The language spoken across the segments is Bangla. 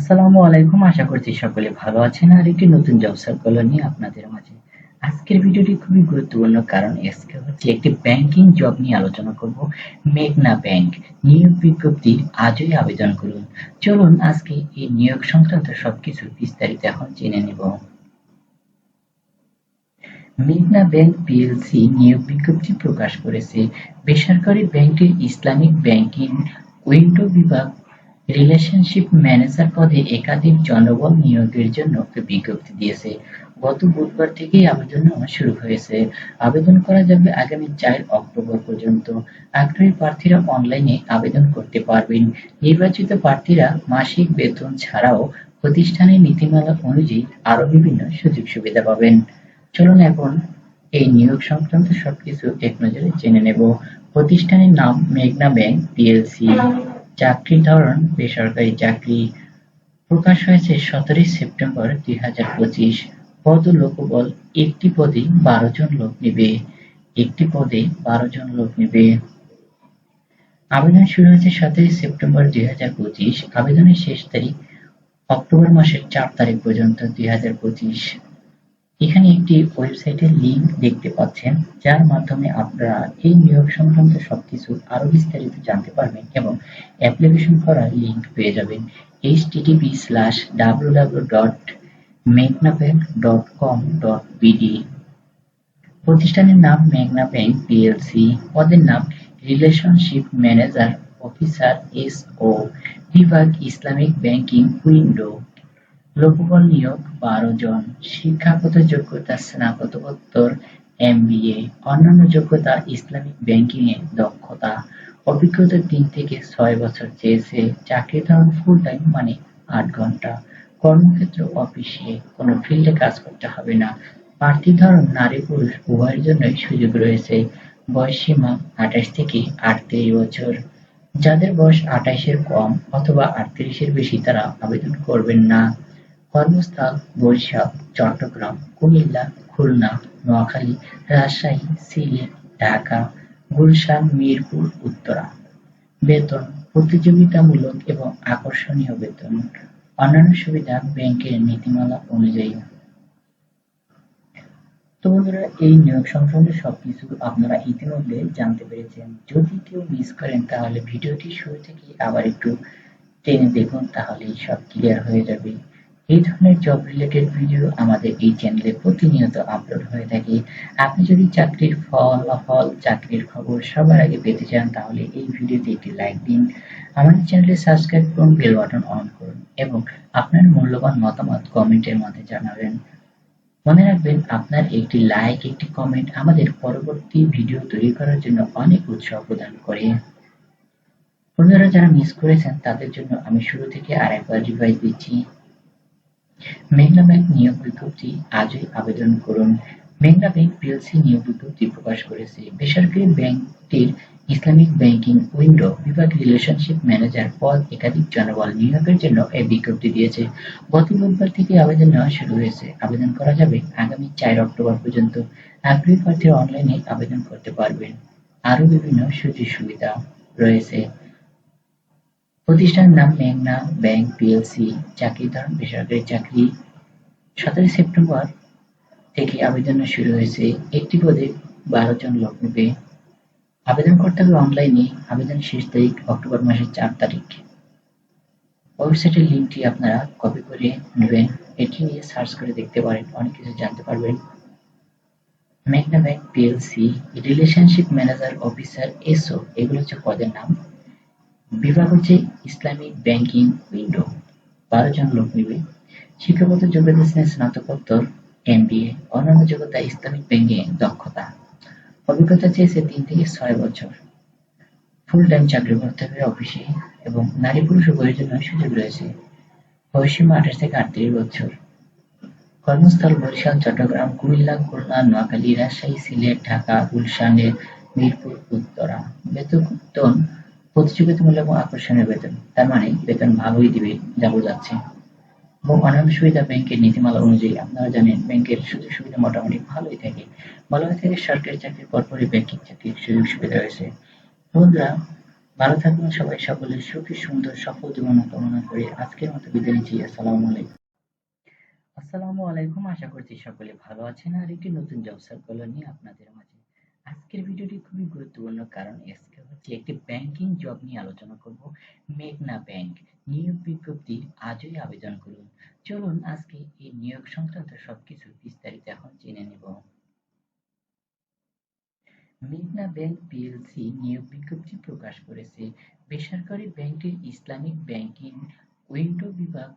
আসসালামু আলাইকুম। আশা করছি সকলে ভালো আছেন। আর একটি নতুন জব সার্কেল নিয়ে আপনাদের মাঝে। আজকের ভিডিওটি খুবই গুরুত্বপূর্ণ কারণ আজকে হচ্ছে একটি ব্যাংকিং জব নিয়ে আলোচনা করব। মেঘনা ব্যাংক নিয়োগ বিজ্ঞপ্তি আজই আবেদন করুন। চলুন আজকে এই নিয়োগ সংক্রান্ত সবকিছু বিস্তারিত এখন জেনে নেব। মেঘনা ব্যাংক পিএলসি নিয়োগ বিজ্ঞপ্তি প্রকাশ করেছে। বেসরকারি ব্যাংকটির ইসলামিক ব্যাংকিং উইন্ডো বিভাগ রিলেশনশিপ ম্যানেজার পদে একাধিক জনবল নিয়োগের জন্য বিজ্ঞপ্তি দিয়েছে। গত বুধবার থেকেই আবেদন শুরু হয়েছে। আবেদন করা যাবে আগামী চার অক্টোবর পর্যন্ত। আগ্রহী প্রার্থীরা অনলাইনে আবেদন করতে পারবেন। নির্বাচিত প্রার্থীরা মাসিক বেতন ছাড়াও প্রতিষ্ঠানের নীতিমালা অনুযায়ী আরও বিভিন্ন সুযোগ সুবিধা পাবেন। চলুন এখন এই নিয়োগ সংক্রান্ত সবকিছু এক নজরে জেনে নেব। প্রতিষ্ঠানের নাম মেঘনা ব্যাংক, পিএলসি। চাকরির ধরন, বেসরকারি চাকরি প্রকাশ হয়েছে সতেরোই সেপ্টেম্বর দুই হাজার পঁচিশ। পদ ও লোকবল একটি পদে বারো জন লোক নেবে। একটি পদে বারো জন লোক নেবে। আবেদন শুরু হয়েছে সতেরোই সেপ্টেম্বর দুই হাজার পঁচিশ। আবেদনের শেষ তারিখ অক্টোবর মাসের চার তারিখ পর্যন্ত দুই হাজার পঁচিশ। এখানে একটি ওয়েবসাইটের লিংক দেখতে পাচ্ছেন, যার মাধ্যমে আপনারা এই নিয়োগ সংক্রান্ত সবকিছু আরও বিস্তারিত জানতে পারবেন এবং অ্যাপ্লিকেশন করার লিংক পেয়ে যাবেন। http স্ল্যাশ প্রতিষ্ঠানের নাম মেঘনা ব্যাংক পিএলসি পদের নাম relationship manager officer S O বিভাগ ইসলামিক ব্যাংকিং উইন্ডো। লোকবল নিয়োগ বারো জন, শিক্ষাগত যোগ্যতা স্নাতকোত্তর এমবিএ, অন্যান্য যোগ্যতা ইসলামিক ব্যাংকিং এ দক্ষতা। অভিজ্ঞতা তিন থেকে ছয় বছর চেয়েছে চাকরি ধরন ফুল টাইম মানে আট ঘণ্টা। কর্মক্ষেত্র অফিসে কোনো ফিল্ডে কাজ করতে হবে না। প্রার্থী ধরন নারী পুরুষ, উভয়ের জন্যই সুযোগ রয়েছে। বয়স সীমা আঠাশ থেকে আটত্রিশ বছর। যাদের বয়স আঠাশের কম অথবা আটত্রিশের বেশি তারা আবেদন করবেন না। কর্মস্থল বরিশাল চট্টগ্রাম, কুমিল্লা, খুলনা, নোয়াখালী, রাজশাহী, সিলেট, ঢাকা, গুলশান, মিরপুর, উত্তরা। বেতন প্রতিযোগিতামূলক এবং আকর্ষণীয় বেতন। অন্যান্য সুবিধা ব্যাংকের নীতিমালা অনুযায়ী। তো বন্ধুরা, এই নিয়োগ সংক্রান্ত সবকিছু আপনারা ইতিমধ্যে জানতে পেরেছেন। যদি কেউ মিস করেন, তাহলে ভিডিওটি শুরু থেকে আবার একটু টেনে দেখুন, তাহলেই সব ক্লিয়ার হয়ে যাবে। এই ধরনের জব রিলেটেড ভিডিও আমাদের এই চ্যানেলে প্রতিনিয়ত আপলোড হয়ে থাকে। আপনি যদি চাকরির ফলাফল চাকরির খবর সবার আগে পেতে চান, তাহলে এই ভিডিওতে একটি লাইক দিন। আমাদের চ্যানেলে সাবস্ক্রাইব করুন বেল বাটন অন করুন এবং আপনার মূল্যবান মতামত কমেন্টের মধ্যে জানাবেন। মনে রাখবেন, আপনার একটি লাইক একটি কমেন্ট আমাদের পরবর্তী ভিডিও তৈরি করার জন্য অনেক উৎসাহ প্রদান করে। বন্ধুরা, যারা মিস করেছেন, তাদের জন্য আমি শুরু থেকে আর একবার রিভাইজ দিচ্ছি। মেঘনা ব্যাংক নিয়োগ বিজ্ঞপ্তি আজই আবেদন করুন। মেঘনা ব্যাংক পিএলসি নিয়োগ বিজ্ঞপ্তি প্রকাশ করেছে। বেসরকারি ব্যাংকটির ইসলামিক ব্যাংকিং উইন্ডো বিভাগ রিলেশনশিপ ম্যানেজার পদ একাধিক জনবল নিয়োগের জন্য এই বিজ্ঞপ্তি দিয়েছে। গত বুধবার থেকে আবেদন নেওয়া শুরু হয়েছে। আবেদন করা যাবে আগামী চার অক্টোবর পর্যন্ত। আগ্রহী প্রার্থীরা অনলাইনে আবেদন করতে পারবেন। আরও বিভিন্ন সুযোগ সুবিধা রয়েছে। প্রতিষ্ঠানের নাম মেঘনা, ব্যাংক পিএলসি চাকরি ধরন বেসরকারি চাকরি। সতেরোই সেপ্টেম্বর থেকে আবেদন শুরু হয়েছে। একটি পদে বারো জন লোক নেবে। আবেদন করতে হবে অনলাইনে আবেদন শেষ তারিখ অক্টোবর মাসের চার তারিখ। ওয়েবসাইটের লিঙ্কটি আপনারা কপি করে নেবেন। এটি নিয়ে সার্চ করে দেখতে পারেন, অনেক কিছু জানতে পারবেন। মেঘনা bank PLC relationship manager officer SO এগুলো হচ্ছে পদের নাম। বিভাগ হচ্ছে ইসলামিক ব্যাংকিং উইন্ডো। বারো জন লোক নিবে। শিক্ষাগত যোগ্যতা স্নাতকোত্তর, এমবিএ, অন্যান্য যোগ্যতা ইসলামিক ব্যাংকিং দক্ষতা। অভিজ্ঞতা চেয়েছে তিন থেকে ছয় বছর। ফুল টাইম চাকরি করতে হবে অফিসে এবং নারী পুরুষ উভয়ের জন্য সুযোগ রয়েছে। বয়সীমা আঠাশ থেকে আটত্রিশ বছর। কর্মস্থল বরিশাল, চট্টগ্রাম, কুমিল্লা, খুলনা, নোয়াখালী, রাজশাহী, সিলেট, ঢাকা গুলশানের মিরপুর, উত্তরা। বেতন প্রতিযোগিতামূলক এবং আকর্ষণীয় বেতন। তার মানে বেতন ভালোই দিবে যা বোঝাচ্ছে। এবং অন্যান্য সুবিধা ব্যাংকের নীতিমালা অনুযায়ী আপনারা জানেন, ব্যাংকের সুযোগ সুবিধা মোটামুটি ভালোই থাকে। ভালো থেকে সরকারি চাকরির পরপরই ব্যাংকিং চাকরির সুযোগ সুবিধা রয়েছে বন্ধুরা, ভালো থাকুন সবাই সকলের সুখী, সুন্দর, সফল জীবন কামনা করে আজকের মতো বিদায় নিচ্ছি। আসসালামু আলাইকুম। আসসালামু আলাইকুম। আশা করছি সকলে ভালো আছেন। আর একটি নতুন জব সার্কুলার নিয়ে আপনাদের মাঝে আজকের ভিডিওটি খুবই গুরুত্বপূর্ণ কারণ আজকে হচ্ছে একটি ব্যাংকিং জব নিয়ে আলোচনা করব। মেঘনা ব্যাংক নিয়োগ বিজ্ঞপ্তি আজই আবেদন করুন। চলুন আজকে এই নিয়োগ সংক্রান্ত সবকিছু বিস্তারিত এখন জেনে নেব। মেঘনা ব্যাংক পিএলসি নিয়োগ বিজ্ঞপ্তি প্রকাশ করেছে। বেসরকারি ব্যাংকটির ইসলামিক ব্যাংকিং উইন্ডো বিভাগ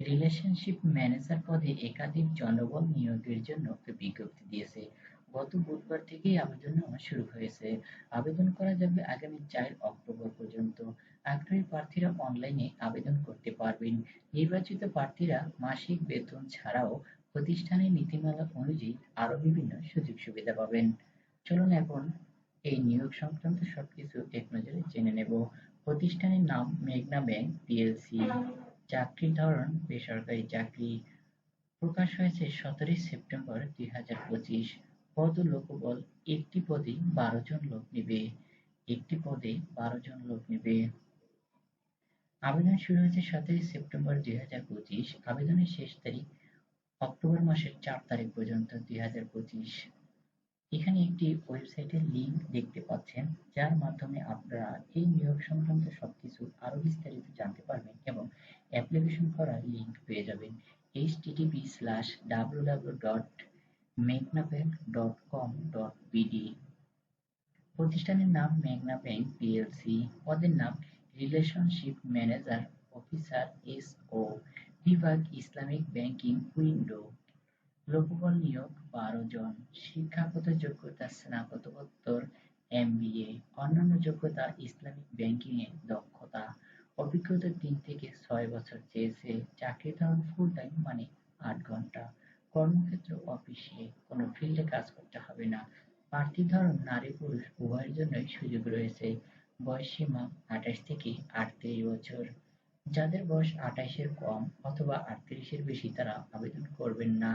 রিলেশনশিপ ম্যানেজার পদে একাধিক জনবল নিয়োগের জন্য বিজ্ঞপ্তি দিয়েছে। গত বুধবার থেকেই আবেদন নেওয়া শুরু হয়েছে। আবেদন করা যাবে আগামী চার অক্টোবর পর্যন্ত। আগ্রহী প্রার্থীরা অনলাইনে আবেদন করতে পারবেন। নির্বাচিত প্রার্থীরা মাসিক বেতন ছাড়াও প্রতিষ্ঠানের নীতিমালা অনুযায়ী আরও বিভিন্ন সুযোগ সুবিধা পাবেন। চলুন এখন এই নিয়োগ সংক্রান্ত সবকিছু এক নজরে জেনে নেব। প্রতিষ্ঠানের নাম মেঘনা ব্যাংক পিএলসি। চাকরির ধরন, বেসরকারি চাকরি। প্রকাশ হয়েছে সতেরোই সেপ্টেম্বর দুই হাজার পঁচিশ। পদ লোকবল একটি পদে বারো জন লোক নেবে। একটি পদে বারো জন লোক নেবে। আবেদন শুরু হয়েছে সতেরোই সেপ্টেম্বর দুই হাজার পঁচিশ। আবেদনের শেষ তারিখ অক্টোবর মাসের চার তারিখ পর্যন্ত দুই হাজার পঁচিশ। এখানে একটি ওয়েবসাইটের লিঙ্ক দেখতে পাচ্ছেন, যার মাধ্যমে আপনারা এই নিয়োগ সংক্রান্ত সবকিছু আরও বিস্তারিত জানতে পারবেন এবং অ্যাপ্লিকেশন করার লিঙ্ক পেয়ে যাবেন। http কম প্রতিষ্ঠানের নাম মেঘনা ব্যাংক পিএলসি পদের নাম relationship manager officer S O বিভাগ ইসলামিক ব্যাংকিং উইন্ডো লোকবল নিয়োগ বারো জন। শিক্ষাগত যোগ্যতা স্নাতকোত্তর এমবিএ অন্যান্য যোগ্যতা ইসলামিক ব্যাংকিং এ দক্ষতা। অভিজ্ঞতা তিন থেকে ছয় বছর চেয়েছে। চাকরি ধরন ফুল টাইম মানে আট ঘণ্টা। কর্মক্ষেত্র, অফিসে কোনো ফিল্ডে কাজ করতে হবে না। প্রার্থী ধরন নারী পুরুষ উভয়ের জন্যই সুযোগ রয়েছে। বয়স সীমা আঠাশ থেকে আটত্রিশ বছর। যাদের বয়স আঠাশের কম অথবা আটত্রিশের বেশি তারা আবেদন করবেন না।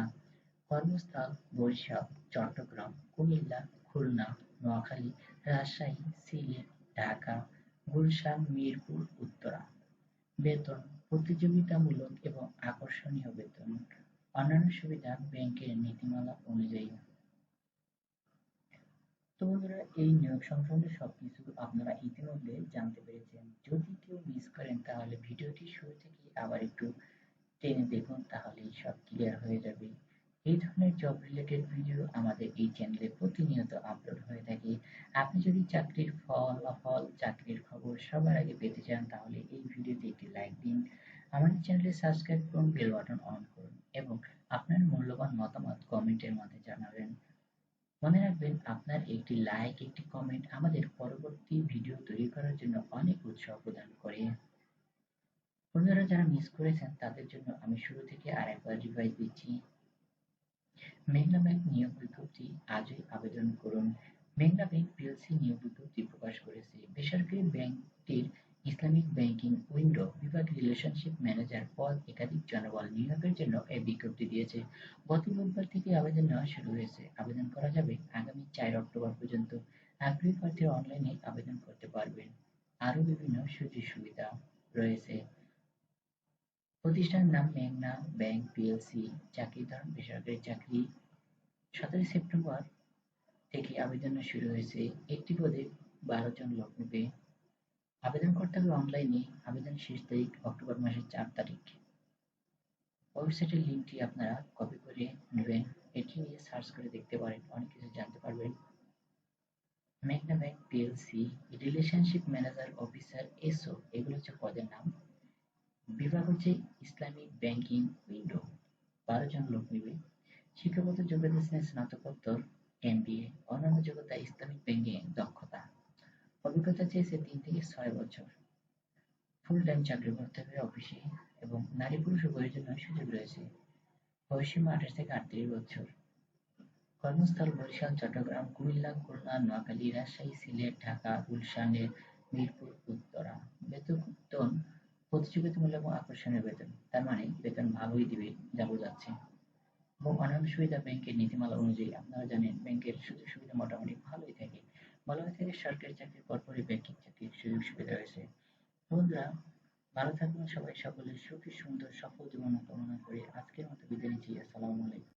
কর্মস্থল, বরিশাল, চট্টগ্রাম, কুমিল্লা, খুলনা, নোয়াখালী, রাজশাহী, সিলেট, ঢাকা, গুলশান, মিরপুর, উত্তরা। বেতন প্রতিযোগিতামূলক এবং আকর্ষণীয় বেতন। অন্যান্য সুবিধা ব্যাংকের নীতিমালা অনুযায়ী। তো বন্ধুরা, এই নিয়োগ সংক্রান্ত সবকিছু আপনারা ইতিমধ্যে জানতে পেরেছেন। যদি কেউ মিস করেন, তাহলে ভিডিওটি শুরু থেকে আবার একটু টেনে দেখুন, তাহলেই সব ক্লিয়ার হয়ে যাবে। এই ধরনের জব রিলেটেড ভিডিও আমাদের এই চ্যানেলে প্রতিনিয়ত আপলোড হয়ে থাকে। আপনি যদি চাকরির ফলাফল চাকরির খবর সবার আগে পেতে চান, তাহলে এই ভিডিওতে একটি লাইক দিন। আমাদের চ্যানেলে সাবস্ক্রাইব করুন বেল বাটন অন এবং আপনার মূল্যবান মতামত কমেন্টের মধ্যে জানাবেন। মনে রাখবেন, আপনার একটি লাইক একটি কমেন্ট আমাদের পরবর্তী ভিডিও তৈরি করার জন্য অনেক উৎসাহ প্রদান করে। বন্ধুরা, যারা মিস করেছেন, তাদের জন্য আমি শুরু থেকে আর একবার রিভাইজ দিচ্ছি। মেঘনা ব্যাংক নিয়োগ বিজ্ঞপ্তি আজই আবেদন করুন। মেঘনা ব্যাংক পিএলসি নিয়োগ বিজ্ঞপ্তি প্রকাশ করেছে। বেসরকারি ব্যাংকটির ইসলামিক ব্যাংকিং উইন্ডো বিভাগ রিলেশনশিপ ম্যানেজার পদ একাধিক জনবল নিয়োগের জন্য এই বিজ্ঞপ্তি দিয়েছে। গত বুধবার থেকে আবেদন নেওয়া শুরু হয়েছে। আবেদন করা যাবে আগামী চার অক্টোবর পর্যন্ত। আগ্রহী অনলাইনে আবেদন করতে পারবেন। আরও বিভিন্ন সুযোগ সুবিধা রয়েছে। প্রতিষ্ঠানের নাম মেঘনা ব্যাংক পিএলসি, চাকরি ধরন বেসরকারি চাকরি। সতেরোই সেপ্টেম্বর থেকে আবেদন শুরু হয়েছে। একটি পদে বারো জন লোক নেবে। আবেদন করতে হবে অনলাইনে আবেদন শেষ তারিখ অক্টোবর মাসের চার তারিখ। ওয়েবসাইটের লিঙ্কটি আপনারা কপি করে নেবেন। এটি নিয়ে সার্চ করে দেখতে পারেন, অনেক কিছু জানতে পারবেন। মেঘনা bank PLC relationship manager officer SO এগুলো হচ্ছে পদের নাম। বিভাগ হচ্ছে ইসলামিক ব্যাংকিং উইন্ডো বারো জন লোক নেবে। শিক্ষাগত যোগ্যতা স্নাতকোত্তর এমবিএ অন্যান্য যোগ্যতা ইসলামিক ব্যাংকিং দক্ষতা। অভিজ্ঞতা চেয়েছে তিন থেকে ছয় বছর ফুল টাইম চাকরি করতে হবে অফিসে এবং নারী পুরুষ উভয়ের জন্য সুযোগ রয়েছে। বয়সীমা আঠাশ থেকে আটত্রিশ বছর। কর্মস্থল বরিশাল, চট্টগ্রাম, কুমিল্লা, খুলনা, নোয়াখালী, রাজশাহী, সিলেট, ঢাকা গুলশানের মিরপুর, উত্তরা। বেতন প্রতিযোগিতামূলক এবং আকর্ষণীয় বেতন। তার মানে বেতন ভালোই দিবে, যা বোঝাচ্ছে এবং অন্যান্য সুবিধা ব্যাংকের নীতিমালা অনুযায়ী আপনারা জানেন, ব্যাংকের সুযোগ সুবিধা মোটামুটি ভালোই থাকে। থেকে থাকে সরকারি চাকরির পরপরই ব্যাংকিং চাকরির সুযোগ সুবিধা রয়েছে বন্ধুরা, ভালো থাকবেন সবাই। সকলে সুখী, সুন্দর, সফল জীবন কামনা করে আজকের মতো বিদায় নিচ্ছি। আসসালামু আলাইকুম।